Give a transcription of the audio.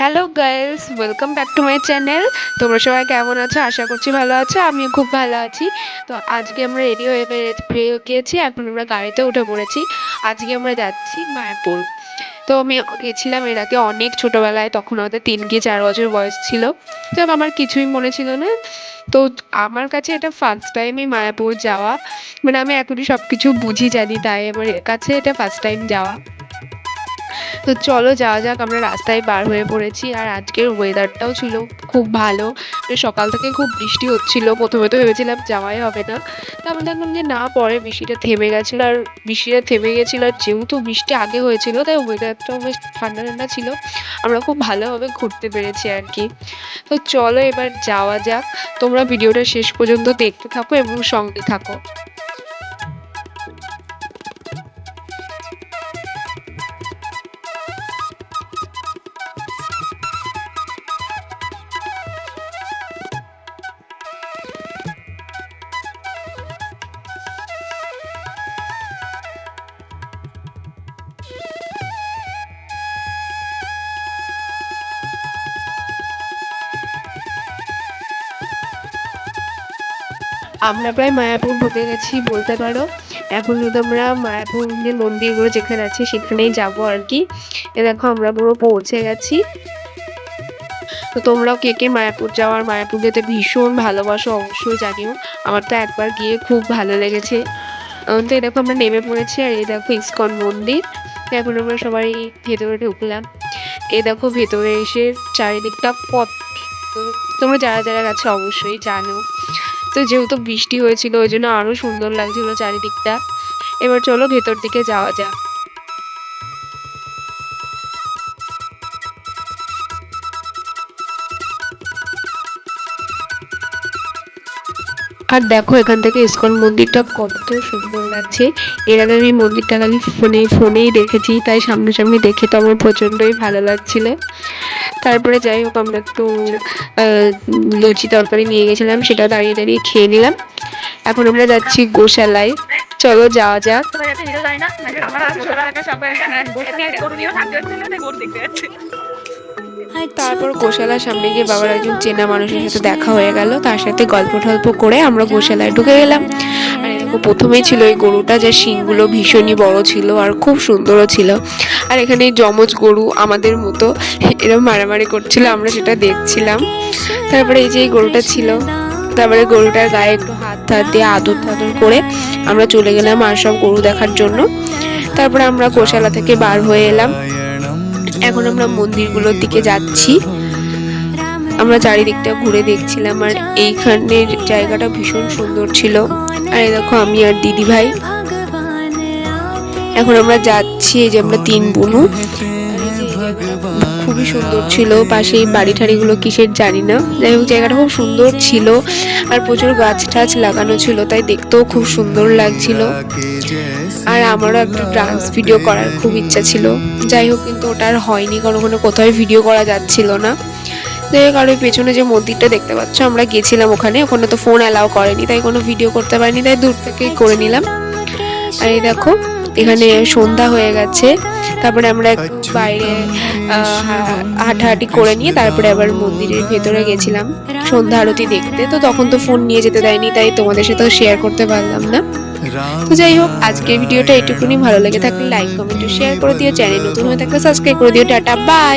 Hello girls welcome back to my channel তোমরা সবাই কেমন আছো? আশা করছি ভালো আছো। আমিও খুব ভালো আছি। তো আজকে আমরা রেডি হয়ে গিয়েছি। এখন আমরা গাড়িতে উঠে পড়েছি। আজকে আমরা যাচ্ছি মায়াপুর। তো আমি গেছিলাম এর আগে অনেক ছোটোবেলায়। তখন হয়তো তিন কি চার বছর বয়স ছিল। তো আমার কিছুই মনে ছিল না। তো আমার কাছে এটা ফার্স্ট টাইমই মায়াপুর যাওয়া। মানে আমি এখনই সব কিছু বুঝি জানি, তাই আমার কাছে এটা ফার্স্ট টাইম যাওয়া। তো চলো যাওয়া যাক, আমরা রাস্তায় বার হয়ে পড়েছি আর আজকের ওয়েদারটাও ছিল খুব ভালো। সকাল থেকে খুব বৃষ্টি হচ্ছিল, প্রথমে তো ভেবেছিলাম যাওয়াই হবে না। তারপর দেখলাম যে না, পরে বৃষ্টিটা থেমে গেছিল আর বৃষ্টিটা থেমে গেছিল আর যেহেতু বৃষ্টি আগে হয়েছিল, তাই ওয়েদারটাও বেশ ঠান্ডা ঠান্ডা ছিল। আমরা খুব ভালোভাবে ঘুরতে পেরেছি আর কি। তো চলো এবার যাওয়া যাক। তোমরা ভিডিওটা শেষ পর্যন্ত দেখতে থাকো এবং সঙ্গে থাকো। আমরা প্রায় মায়াপুর ঢুকে গেছি বলতে পারো। এখন শুধু আমরা মায়াপুর যে মন্দিরগুলো যেখানে আছে সেখানেই যাব আর কি। এ দেখো আমরা পুরো পৌঁছে গেছি। তো তোমরাও কে কে মায়াপুর যাওয়ার মায়াপুর যেতে ভীষণ ভালোবাসো অবশ্যই জানিও। আমার তো একবার গিয়ে খুব ভালো লেগেছে। তো এই দেখো আমরা নেমে পড়েছি, আর এই দেখো ইস্কন মন্দির। এখন আমরা সবাই ভেতরে ঢুকলাম। এই দেখো ভেতরে এসে চারিদিকটা পথ। তোমরা যারা যারা গেছো অবশ্যই জানো। তো যেহেতু বৃষ্টি হয়েছিল, ওই জন্য আরও সুন্দর লাগছিল চারিদিকটা। এবার চলো ভেতর দিকে যাওয়া যাক। আর দেখো, এখান থেকে ইস্কন মন্দিরটা কত সুন্দর লাগছে। এর আগে আমি মন্দিরটা খালি ফোনে, ফোনেই দেখেছি, তাই সামনাসামনি দেখে তো আমার প্রচণ্ডই ভালো লাগছিল। তারপরে যাই হোক, আমরা একটু লুচি তরকারি নিয়ে গেছিলাম, সেটা দাঁড়িয়ে দাঁড়িয়ে খেয়ে নিলাম। এখন আমরা যাচ্ছি গোশালায়। চলো যাওয়া যাক। তারপর গোশালার সামনে গিয়ে বাবার একজন চেনা মানুষের সাথে দেখা হয়ে গেল। তার সাথে গল্প টল্প করে আমরা গোশালায় ঢুকে গেলাম। আর প্রথমেই ছিল এই গরুটা যার শিংগুলো ভীষণই বড় ছিল আর খুব সুন্দরও ছিল। আর এখানে যমজ গরু আমাদের মতো এরকম মারামারি করছিল, আমরা সেটা দেখছিলাম। তারপরে এই যে এই গরুটা ছিল, তারপরে গরুটার গায়ে একটু হাত হাত দিয়ে আদর টাদর করে আমরা চলে গেলাম আর সব গরু দেখার জন্য। তারপরে আমরা গোশালা থেকে বার হয়ে এলাম। এখন আমরা মন্দিরগুলোর দিকে যাচ্ছি। আমরা চারিদিকটা ঘুরে দেখছিলাম আর এইখানের জায়গাটা ভীষণ সুন্দর ছিল। আর দেখো আমি আর দিদি ভাই এখন আমরা যাচ্ছি এই যে আমরা তিন বোনু। খুবই সুন্দর ছিল পাশে এই বাড়ি ঠাড়িগুলো কিসের জানি না। যাই হোক, জায়গাটা খুব সুন্দর ছিল আর প্রচুর গাছ টাছ লাগানো ছিল, তাই দেখতেও খুব সুন্দর লাগছিল। আর আমারও একটা ডান্স ভিডিও করার খুব ইচ্ছা ছিল। যাই হোক, কিন্তু ওটা আর হয়নি, কারণ ওখানে কোথাও ভিডিও করা যাচ্ছিল না। যাই হোক, আর ওই পেছনে যে মন্দিরটা দেখতে পাচ্ছ, আমরা গেছিলাম ওখানে। ওখানে তো ফোন অ্যালাউ করেনি, তাই কোনো ভিডিও করতে পারিনি, তাই দূর থেকেই করে নিলাম। আর এই দেখো এখানে সন্ধ্যা হয়ে গেছে। তারপরে আমরা বাইরে আহ, হা- হাঁটাহাঁটি করে নিয়ে তারপরে আবার মন্দিরের ভেতরে গেছিলাম সন্ধ্যা আরতি দেখতে। তো তখন তো ফোন নিয়ে যেতে দেয়নি তাই তোমাদের সাথেও শেয়ার করতে পারলাম না। তো যাই হোক আজকের ভিডিওটা এটুকুনি। ভালো লেগে থাকলে লাইক কমেন্ট শেয়ার করে দিও। চ্যানেল নতুন হয়ে থাকলে সাবস্ক্রাইব করে দিও। Tata bye